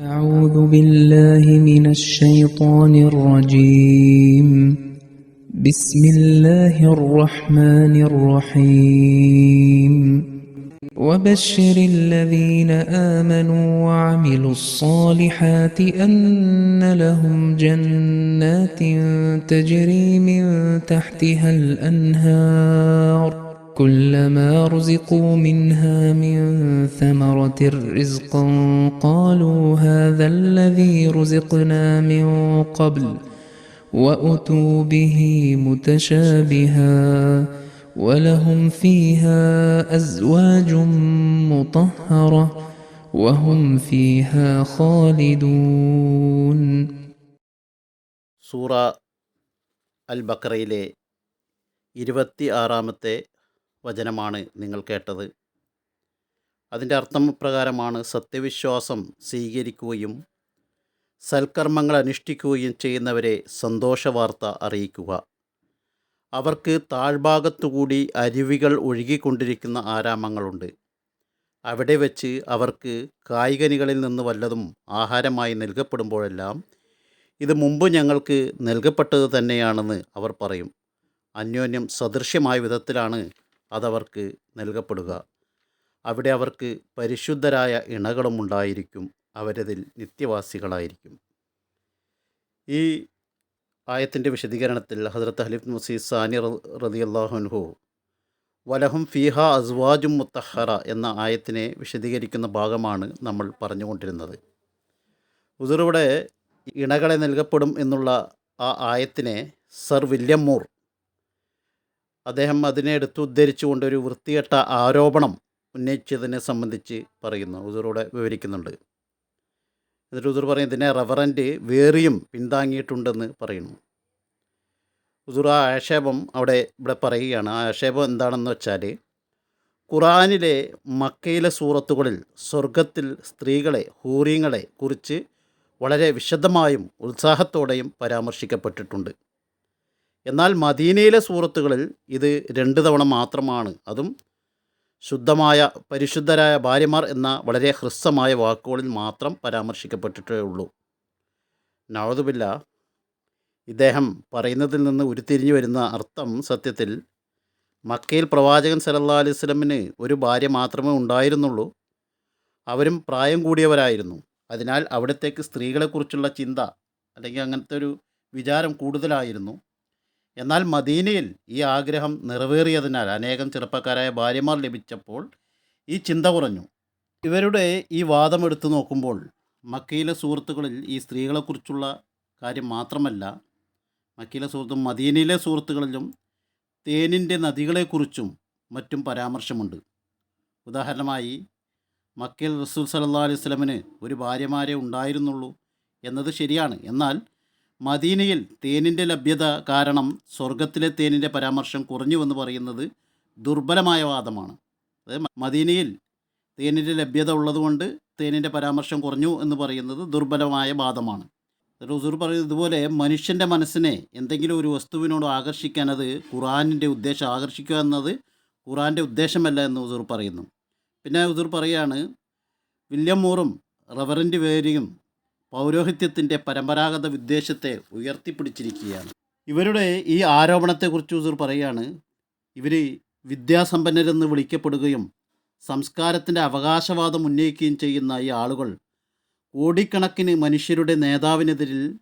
أعوذ بالله من الشيطان الرجيم. بسم الله الرحمن الرحيم. وبشر الذين آمنوا وعملوا الصالحات أن لهم جنات تجري من تحتها الأنهار. كلما رزقوا منها من ثمرة رزقا قالوا هذا الذي رزقنا من قبل وأتوا به متشابها ولهم فيها أزواج مطهرة وهم فيها خالدون സൂറ അൽ ബക്കറയിലെ ഇരുപത്തി ആറാമത്തെ വചനമാണ് നിങ്ങൾ കേട്ടത്. അതിന്റെ അർത്ഥം പ്രകാരമാണ് സത്യവിശ്വാസം സ്വീകരിക്കുകയും സൽക്കർമ്മങ്ങൾ അനുഷ്ഠിക്കുകയും ചെയ്യുന്നവരെ സന്തോഷവാർത്ത അറിയിക്കുക. അവർക്ക് താഴ്ഭാഗത്തുകൂടി അരുവികൾ ഒഴുകിക്കൊണ്ടിരിക്കുന്ന ആരാമങ്ങളുണ്ട്. അവിടെ വെച്ച് അവർക്ക് കായികനികളിൽ നിന്ന് വല്ലതും ആഹാരമായി നൽകപ്പെടുമ്പോഴെല്ലാം ഇത് മുമ്പ് ഞങ്ങൾക്ക് നൽകപ്പെട്ടത് തന്നെയാണെന്ന് അവർ പറയും. അന്യോന്യം സദൃശ്യമായ വിധത്തിലാണ് അതവർക്ക് നൽകപ്പെടുക. അവിടെ അവർക്ക് പരിശുദ്ധരായ ഇണകളും ഉണ്ടായിരിക്കും അവരതിൽ നിത്യവാസികളായിരിക്കും. ഈ ആയത്തിന്റെ വിശദീകരണത്തിൽ ഹസ്രത്ത് ഹലിഫ് മുസീദ് സാനി റതി അള്ളാഹുൻഹു വലഹും ഫിഹ അസ്വാജും മുത്തഹറ എന്ന ആയത്തിനെ വിശദീകരിക്കുന്ന ഭാഗമാണ് നമ്മൾ പറഞ്ഞുകൊണ്ടിരുന്നത്. ഉദുറിവിടെ ഇണകളെ നൽകപ്പെടും എന്നുള്ള ആ ആയത്തിനെ സർ വില്യം മൂർ അദ്ദേഹം അതിനെ എടുത്ത് ഉദ്ധരിച്ചുകൊണ്ട് ഒരു വൃത്തികെട്ട ആരോപണം ഉന്നയിച്ചതിനെ സംബന്ധിച്ച് പറയുന്നു. ഉദൂറോടെ വിവരിക്കുന്നുണ്ട്. എന്നിട്ട് ഉദൂർ പറയും ഇതിനെ റവറന്റ് വേറിയും പിന്താങ്ങിയിട്ടുണ്ടെന്ന് പറയുന്നു. ഉദൂർ ആ ആക്ഷേപം അവിടെ ഇവിടെ പറയുകയാണ്. ആ ആക്ഷേപം എന്താണെന്ന് വെച്ചാൽ ഖുറാനിലെ മക്കയിലെ സൂറത്തുകളിൽ സ്വർഗത്തിൽ സ്ത്രീകളെ ഹൂറിയങ്ങളെ കുറിച്ച് വളരെ വിശദമായും ഉത്സാഹത്തോടെയും പരാമർശിക്കപ്പെട്ടിട്ടുണ്ട്. എന്നാൽ മദീനയിലെ സൂറത്തുകളിൽ ഇത് രണ്ട് തവണ മാത്രമാണ്. അതും ശുദ്ധമായ പരിശുദ്ധരായ ഭാര്യമാർ എന്ന വളരെ ഹ്രസ്വമായ വാക്കുകളിൽ മാത്രം പരാമർശിക്കപ്പെട്ടിട്ടേ ഉള്ളൂ. നവതുബില്ല ഇദ്ദേഹം പറയുന്നതിൽ നിന്ന് ഉരുത്തിരിഞ്ഞു വരുന്ന അർത്ഥം സത്യത്തിൽ മക്കയിൽ പ്രവാചകൻ സലല്ലാ അലൈഹി സ്വലമിന് ഒരു ഭാര്യ മാത്രമേ ഉണ്ടായിരുന്നുള്ളൂ. അവരും പ്രായം കൂടിയവരായിരുന്നു. അതിനാൽ അവിടത്തേക്ക് സ്ത്രീകളെക്കുറിച്ചുള്ള ചിന്ത അല്ലെങ്കിൽ അങ്ങനത്തെ ഒരു വിചാരം കൂടുതലായിരുന്നു. എന്നാൽ മദീനയിൽ ഈ ആഗ്രഹം നിറവേറിയതിനാൽ അനേകം ചെറുപ്പക്കാരായ ഭാര്യമാർ ലഭിച്ചപ്പോൾ ഈ ചിന്ത കുറഞ്ഞു. ഇവരുടെ ഈ വാദം എടുത്തു നോക്കുമ്പോൾ മക്കയിലെ സുഹൃത്തുക്കളിൽ ഈ സ്ത്രീകളെക്കുറിച്ചുള്ള കാര്യം മാത്രമല്ല മക്കയിലെ സുഹൃത്തും മദീനയിലെ സുഹൃത്തുക്കളിലും തേനിന്റെ നദികളെക്കുറിച്ചും മറ്റും പരാമർശമുണ്ട്. ഉദാഹരണമായി മക്കയിൽ റസൂൽ സല്ലാ അലൈഹി സ്വലമിന് ഒരു ഭാര്യമാരെ ഉണ്ടായിരുന്നുള്ളൂ എന്നത് ശരിയാണ്. എന്നാൽ മദീനയിൽ തേനിന്റെ ലഭ്യത കാരണം സ്വർഗത്തിലെ തേനിന്റെ പരാമർശം കുറഞ്ഞുവെന്ന് പറയുന്നത് ദുർബലമായ വാദമാണ്. അതായത് മദീനയിൽ തേനിന്റെ ലഭ്യത ഉള്ളതുകൊണ്ട് തേനിന്റെ പരാമർശം കുറഞ്ഞു എന്ന് പറയുന്നത് ദുർബലമായ വാദമാണ്. റസൂർ പറയുന്നത് ഇതുപോലെ മനുഷ്യന്റെ മനസ്സിനെ എന്തെങ്കിലും ഒരു വസ്തുവിനോട് ആകർഷിക്കാൻ അത് ഖുറാനിന്റെ ഉദ്ദേശം ആകർഷിക്കുക എന്നത് ഖുറാന്റെ ഉദ്ദേശമല്ല എന്ന് ഹുസൂർ പറയുന്നു. പിന്നെ ഹുസൂർ പറയുകയാണ് വില്യം മൂറും റവറന്റ് വേരിയും പൗരോഹിത്യത്തിന്റെ പരമ്പരാഗത വിദ്വേഷത്തെ ഉയർത്തിപ്പിടിച്ചിരിക്കുകയാണ്. ഇവരുടെ ഈ ആരോപണത്തെക്കുറിച്ച് ഹുസൂർ പറയുകയാണ് ഇവർ വിദ്യാസമ്പന്നരെന്ന് വിളിക്കപ്പെടുകയും സംസ്കാരത്തിന്റെ അവകാശവാദം ഉന്നയിക്കുകയും ചെയ്യുന്ന ഈ ആളുകൾ കോടിക്കണക്കിന് മനുഷ്യരുടെ നേതാവിനെതിരിൽ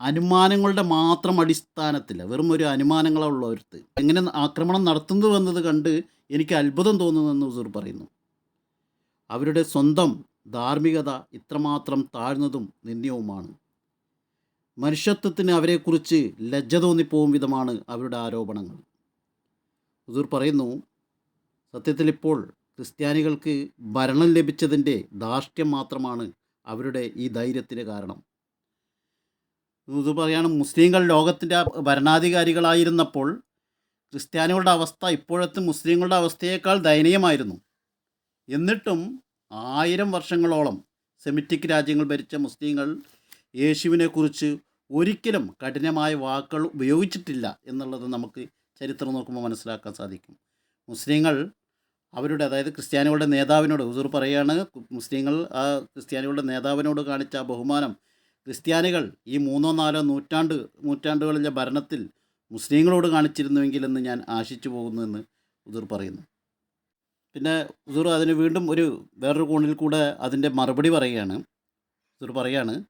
അനുമാനങ്ങളുടെ മാത്രം അടിസ്ഥാനത്തിൽ വെറും ഒരു അനുമാനങ്ങളുള്ളവർക്ക് എങ്ങനെ ആക്രമണം നടത്തുന്നു എന്നത് കണ്ട് എനിക്ക് അത്ഭുതം തോന്നുന്നെന്ന് ഹുസൂർ പറയുന്നു. അവരുടെ സ്വന്തം ധാർമ്മികത ഇത്രമാത്രം താഴ്ന്നതും നിന്ദ്യവുമാണ്. മനുഷ്യത്വത്തിന് അവരെക്കുറിച്ച് ലജ്ജ തോന്നിപ്പോവും വിധമാണ് അവരുടെ ആരോപണങ്ങൾ. ഹുസൂർ പറയുന്നു സത്യത്തിൽ ഇപ്പോൾ ക്രിസ്ത്യാനികൾക്ക് ഭരണം ലഭിച്ചതിന്റെ ധാർഷ്ട്യം മാത്രമാണ് അവരുടെ ഈ ധൈര്യത്തിന് കാരണം. ഇത് പറയുകയാണ് മുസ്ലിങ്ങൾ ലോകത്തിന്റെ ഭരണാധികാരികളായിരുന്നപ്പോൾ ക്രിസ്ത്യാനികളുടെ അവസ്ഥ ഇപ്പോഴത്തെ മുസ്ലിങ്ങളുടെ അവസ്ഥയേക്കാൾ ദയനീയമായിരുന്നു. എന്നിട്ടും ആയിരം വർഷങ്ങളോളം സെമിറ്റിക് രാജ്യങ്ങൾ ഭരിച്ച മുസ്ലിങ്ങൾ യേശുവിനെക്കുറിച്ച് ഒരിക്കലും കഠിനമായ വാക്കുകൾ ഉപയോഗിച്ചിട്ടില്ല എന്നുള്ളത് നമുക്ക് ചരിത്രം നോക്കുമ്പോൾ മനസ്സിലാക്കാൻ സാധിക്കും. മുസ്ലിങ്ങൾ അവരുടെ അതായത് ക്രിസ്ത്യാനികളുടെ നേതാവിനോട് ഹുസൂർ പറയുകയാണ് മുസ്ലിങ്ങൾ ആ ക്രിസ്ത്യാനികളുടെ നേതാവിനോട് കാണിച്ച ബഹുമാനം ക്രിസ്ത്യാനികൾ ഈ മൂന്നോ നാലോ നൂറ്റാണ്ട് നൂറ്റാണ്ടുകളിലെ ഭരണത്തിൽ മുസ്ലിങ്ങളോട് കാണിച്ചിരുന്നുവെങ്കിലെന്ന് ഞാൻ ആശിച്ചു പോകുന്നു എന്ന് ഉദൂർ പറയുന്നു. പിന്നെ ഹുസൂർ അതിന് വീണ്ടും ഒരു വേറൊരു കോണിൽ കൂടെ അതിന്റെ മറുപടി പറയുകയാണ്. ഹുസൂർ പറയാണ്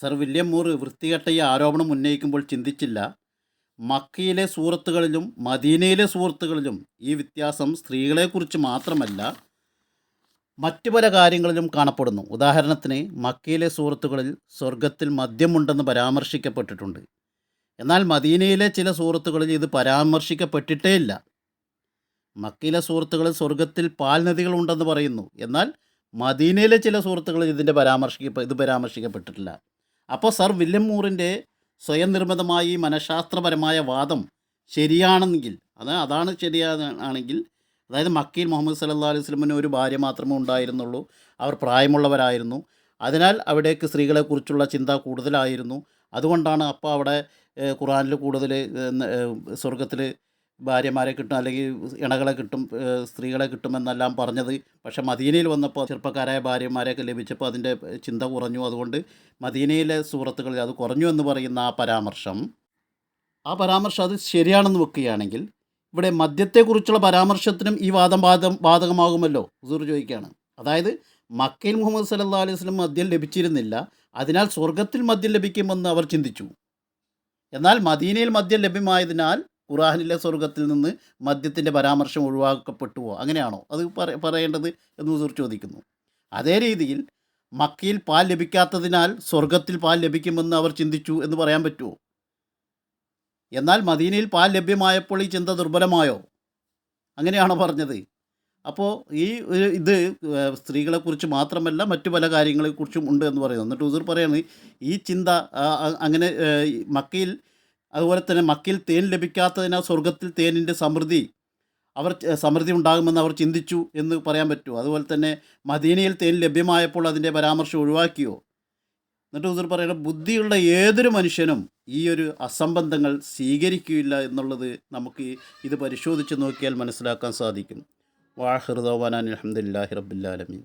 സർ വില്യം മൂർ വൃത്തികെട്ട ഈ ആരോപണം ഉന്നയിക്കുമ്പോൾ ചിന്തിച്ചില്ല. മക്കയിലെ സുഹൃത്തുക്കളിലും മദീനയിലെ സുഹൃത്തുക്കളിലും ഈ വ്യത്യാസം സ്ത്രീകളെക്കുറിച്ച് മാത്രമല്ല മറ്റു പല കാര്യങ്ങളിലും കാണപ്പെടുന്നു. ഉദാഹരണത്തിന് മക്കയിലെ സുഹൃത്തുക്കളിൽ സ്വർഗത്തിൽ മദ്യമുണ്ടെന്ന് പരാമർശിക്കപ്പെട്ടിട്ടുണ്ട്. എന്നാൽ മദീനയിലെ ചില സുഹൃത്തുക്കളിൽ ഇത് പരാമർശിക്കപ്പെട്ടിട്ടേ ഇല്ല മക്കയിലെ സുഹൃത്തുക്കളിൽ സ്വർഗത്തിൽ പാൽ നദികളുണ്ടെന്ന് പറയുന്നു. എന്നാൽ മദീനയിലെ ചില സുഹൃത്തുക്കൾ ഇതിന്റെ പരാമർശിക്ക ഇത് പരാമർശിക്കപ്പെട്ടിട്ടില്ല. അപ്പോൾ സർ വില്യം മൂറിന്റെ സ്വയം നിർമ്മിതമായ മനഃശാസ്ത്രപരമായ വാദം ശരിയാണെങ്കിൽ അത് അതാണ് ശരിയാണെങ്കിൽ അതായത് മക്കയിൽ മുഹമ്മദ് സല്ലാ അലൈഹി സ്വലമിന് ഒരു ഭാര്യ മാത്രമേ ഉണ്ടായിരുന്നുള്ളൂ. അവർ പ്രായമുള്ളവരായിരുന്നു. അതിനാൽ അവിടേക്ക് സ്ത്രീകളെക്കുറിച്ചുള്ള ചിന്ത കൂടുതലായിരുന്നു. അതുകൊണ്ടാണ് അപ്പോൾ അവിടെ ഖുറാനിൽ കൂടുതൽ സ്വർഗത്തിൽ ഭാര്യമാരെ കിട്ടും അല്ലെങ്കിൽ ഇണകളെ കിട്ടും സ്ത്രീകളെ കിട്ടുമെന്നെല്ലാം പറഞ്ഞത്. പക്ഷേ മദീനയിൽ വന്നപ്പോൾ ചെറുപ്പക്കാരായ ഭാര്യമാരെയൊക്കെ ലഭിച്ചപ്പോൾ അതിന്റെ ചിന്ത കുറഞ്ഞു. അതുകൊണ്ട് മദീനയിലെ സുഹൃത്തുക്കളിൽ അത് കുറഞ്ഞു എന്ന് പറയുന്ന ആ പരാമർശം. ആ പരാമർശം അത് ശരിയാണെന്ന് വെക്കുകയാണെങ്കിൽ ഇവിടെ മദ്യത്തെക്കുറിച്ചുള്ള പരാമർശത്തിനും ഈ വാദം ബാധം ബാധകമാകുമല്ലോ ഹുസൂർ ചോദിക്കുകയാണ്. അതായത് മക്കയിൽ മുഹമ്മദ് സല്ലല്ലാഹു അലൈഹി വസല്ലം മദ്യം ലഭിച്ചിരുന്നില്ല അതിനാൽ സ്വർഗത്തിൽ മദ്യം ലഭിക്കുമെന്ന് അവർ ചിന്തിച്ചു. എന്നാൽ മദീനയിൽ മദ്യം ലഭ്യമായതിനാൽ ഖുറാനിലെ സ്വർഗത്തിൽ നിന്ന് മദ്യത്തിന്റെ പരാമർശം ഒഴിവാക്കപ്പെട്ടുവോ? അങ്ങനെയാണോ? അത് പറ പറയേണ്ടത് എന്ന് ഹുസൂർ ചോദിക്കുന്നു. അതേ രീതിയിൽ മക്കയിൽ പാൽ ലഭിക്കാത്തതിനാൽ സ്വർഗത്തിൽ പാൽ ലഭിക്കുമെന്ന് അവർ ചിന്തിച്ചു എന്ന് പറയാൻ പറ്റുമോ എന്നാൽ മദീനയിൽ പാൽ ലഭ്യമായപ്പോൾ ഈ ചിന്ത ദുർബലമായോ? അങ്ങനെയാണോ പറഞ്ഞത്? അപ്പോൾ ഈ ഇത് സ്ത്രീകളെക്കുറിച്ച് മാത്രമല്ല മറ്റു പല കാര്യങ്ങളെക്കുറിച്ചും ഉണ്ട് എന്ന് പറയുന്നു. എന്നിട്ട് ഉസൂർ പറയുന്നത് ഈ ചിന്ത അങ്ങനെ മക്കയിൽ അതുപോലെ തന്നെ മക്കിൽ തേൻ ലഭിക്കാത്തതിനാൽ സ്വർഗത്തിൽ തേനിന്റെ സമൃദ്ധി അവർ സമൃദ്ധി ഉണ്ടാകുമെന്ന് അവർ ചിന്തിച്ചു എന്ന് പറയാൻ പറ്റുമോ? അതുപോലെ തന്നെ മദീനയിൽ തേൻ ലഭ്യമായപ്പോൾ അതിന്റെ പരാമർശം ഒഴിവാക്കിയോ? എന്നിട്ട് ഹുസൂർ പറയുന്നത് ബുദ്ധിയുള്ള ഏതൊരു മനുഷ്യനും ഈ ഒരു അസംബന്ധങ്ങൾ സ്വീകരിക്കുകയില്ല എന്നുള്ളത് നമുക്ക് ഇത് പരിശോധിച്ച് നോക്കിയാൽ മനസ്സിലാക്കാൻ സാധിക്കും. വാഹൃദോവാനാൻ അലഹമുല്ലാഹി റബ്ബുല്ലാലമീൻ